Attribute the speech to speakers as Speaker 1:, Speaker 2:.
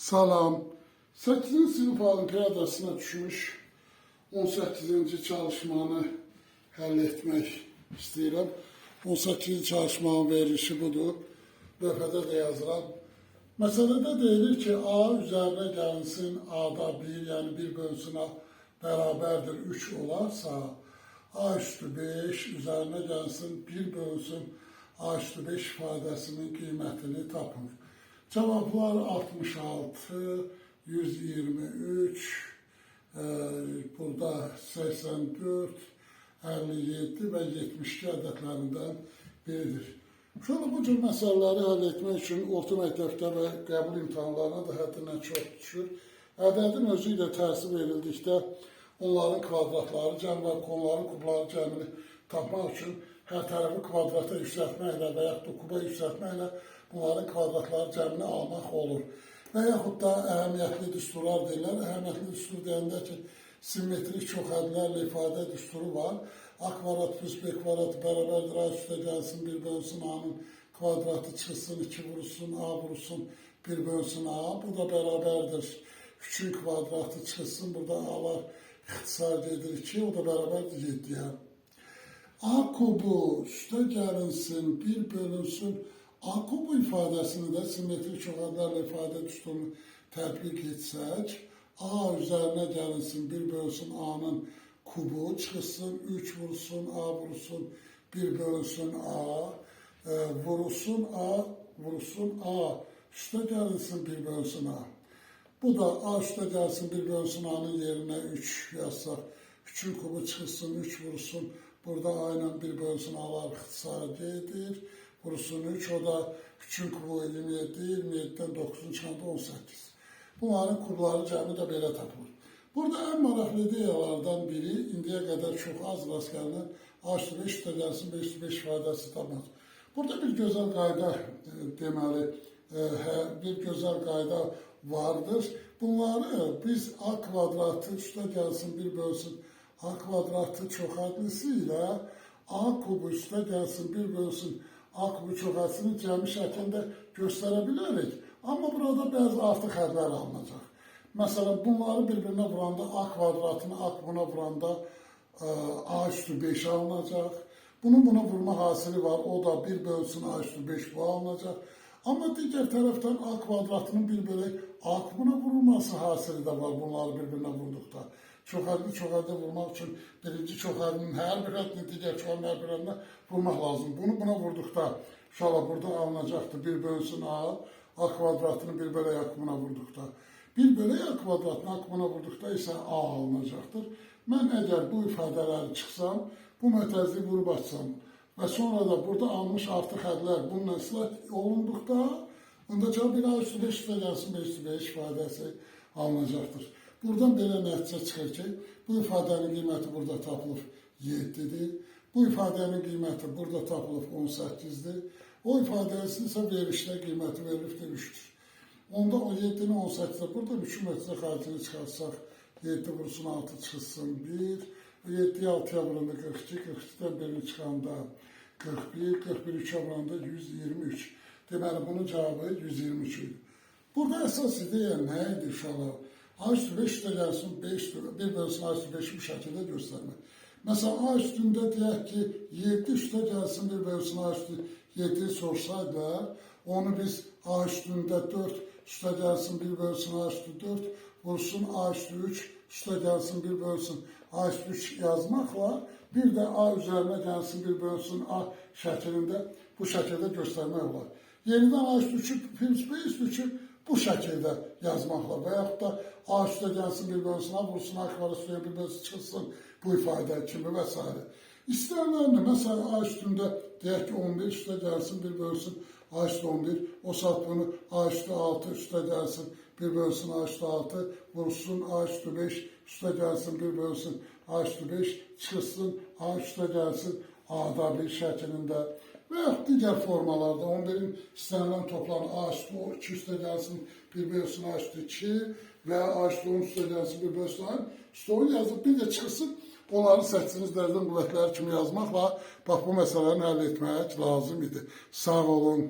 Speaker 1: Salam. 8. sınıf olimpiyadasına düşmüş 18. çalışmanı həll etmək istəyirəm. 18 çalışmanın verilişi budur. Lövhədə də yazıram. Məsələdə deyilir ki, A üzərinə gəlinsin A-da 1, yəni 1 bölünsün A bərabərdir 3 olarsa, A üstü 5 üzərinə gəlsin 1 bölünsün A üstü 5 ifadəsinin qiymətini tapın. Cevaplar 66, 123, e, burada 84, 57 ve 72 ədədlərindən biridir. Şöyle bu cür məsələləri həll etmək üçün orta məktəbdə və qəbul imtahanlarına da həddindən çox düşür. Ədədin özü ilə tərsi verildikdə onların kvadratları cəm və konuların kubları cəmini tapmaq üçün hər tərəfi kvadrata yüksəltməklə və yaxud da kuba yüksəltməklə bunların kvadratları cəmini almaq olur. Və yaxud da əhəmiyyətli düsturlar deyirlər. Əhəmiyyətli düstur deyəndə ki, simmetrik çoxhədlərlə ifadə düsturu var. A kvadrat plus B kvadrat bərabərdir A üstə gəlsin, bir bölünsün A-nın kvadratı çıxsın, 2 vurulsun, A vurulsun, bir bölünsün A. Bu da bərabərdir. 3-ün kvadratı çıxsın, burada A-lar ixtisar gedir 2, o da bərabərdir 7-yə. A kubu üstə gəlinsin, bir bölünsün. A kubu ifadəsini də simmetrik çoxadlarla ifadə düsturunu tətbiq etsək, A üzərinə gəlinsin, bir bölünsün A-nın kubu çıxsın, 3 vurulsun, A vurulsun, bir bölünsün A, e, vurulsun A, vurulsun A, üstə gəlinsin, bir bölünsün A. Bu da A üstə gəlsin, bir bölünsün A-nın yerinə 3 yazsaq, 3-ün kubu çıxsın, 3 vurulsun, burada A ilə bir bölünsün A-lar ixtisara gedir, vurulsun 3, o da 3-ün kubu 27, 27-dən 9-un çıxanda 18. Bunların kubları cəmi də belə tapılır. Burada en maraqlı ideyalardan biri indiyə qədər çox az rast gəlinən A5 üstə gəlsin 505 ifadəsi tapmaz. Burada bir gözəl qayda e, deməli, e, bir gözəl qayda vardır. Bunları biz A kvadratı üstə gəlsin bir bölsün A kvadratı çoxadlısı ilə A kubu üstə gəlsin bir bölsün A kubu çoxadlısını cəmi şəklində göstərə. Amma burada bəzi artıq hədlər alınacaq. Mesela bunları birbirine vuranda A kvadratını A buna vuranda e, A üstü 5 alınacak. Bunun buna vurma hasili var. O da 1 bölsün A üstü 5 bu alınacak. Ama diğer taraftan A kvadratının bir böyle A buna vurulması hasili de var bunları birbirine vurdukta. Çok adlı vurmak için birinci çok adının her bir adını diğer çok adının her bir adına vurmak lazım. Bunu buna vurdukta şala burada alınacaktı. Bir bölsün A, A kvadratını bir böyle yakımına vurdukta. Bir bölü A kvadratını akımına vurdukta ise A alınacaktır. Ben eğer bu ifadeleri çıksam, bu metezli vurup açsam ve sonra da burada almış artık hədlər bununla ıslah olunduqda, onda cevap bir A üstü 5 üstə gəlsin 5 üstü 5 ifadəsi alınacaktır. Buradan belə nəticə çıxır ki, bu ifadənin qiyməti burada tapılıb 7-dir. Bu ifadənin qiyməti burada tapılıb 18-dir. O ifadəsinin isə verişdə qiyməti verilibdir 3-dür. Onda 17'ni 18'e burada 3 metre xaricini çıxarsaq 7 vursun 6 çıxsın 1. 7'yi 6'ya vuranda 42, 42'den birini çıxanda 41, 41 3'e vuranda 123. Deməli bunun cevabı 123 idi. Burada əsas ideya nə idi uşaqlar? A üstü 5 üstə gəlsin 5 bir bölsün A üstü 5 bu şəkildə göstərmək. Mesela A üstündə deyək ki 7 üstə gəlsin bir bölsün A üstü 7 sorsaydılar, onu biz A üstündə 4 üstə gəlsin bir bölsün A üstü 4 vursun A üstü 3 üstə bir bölsün A üstü 3 yazmaqla bir də A üzərinə gəlsin bir bölsün A şəklində bu şəkildə göstərmək olar. Yenidən A üstü 3'ü Prince B üstü 3'ü bu şəkildə yazmaqla və da A üstə gəlsin bir bölsün A vursun A kvara üstüyə bir bölsün çıxsın bu ifadə kimi və s. İstəniləndir. Mesela A üstündə deyək ki 11 üstə gəlsin bir bölsün A üstü 11. O saat bunu A üstü 6 üstə gəlsin bir bölsün A üstü 6 vursun A üstü 5 üstə gəlsin bir bölsün A üstü 5 çıxsın A üstə gəlsin A-da bir şəklində yaxud digər formalarda 11-in istənilən toplamı A üstü 2 üstə gəlsin bir bölsün A üstü 2 və A üstü 10 üstə gəlsin bir bölsün A üstü 10 yazıb bir də çıxsın Onları seçdiyiniz dərəcən qüvvətləri kimi yazmaqla bax bu məsələni həll etmək lazım idi. Sağ olun.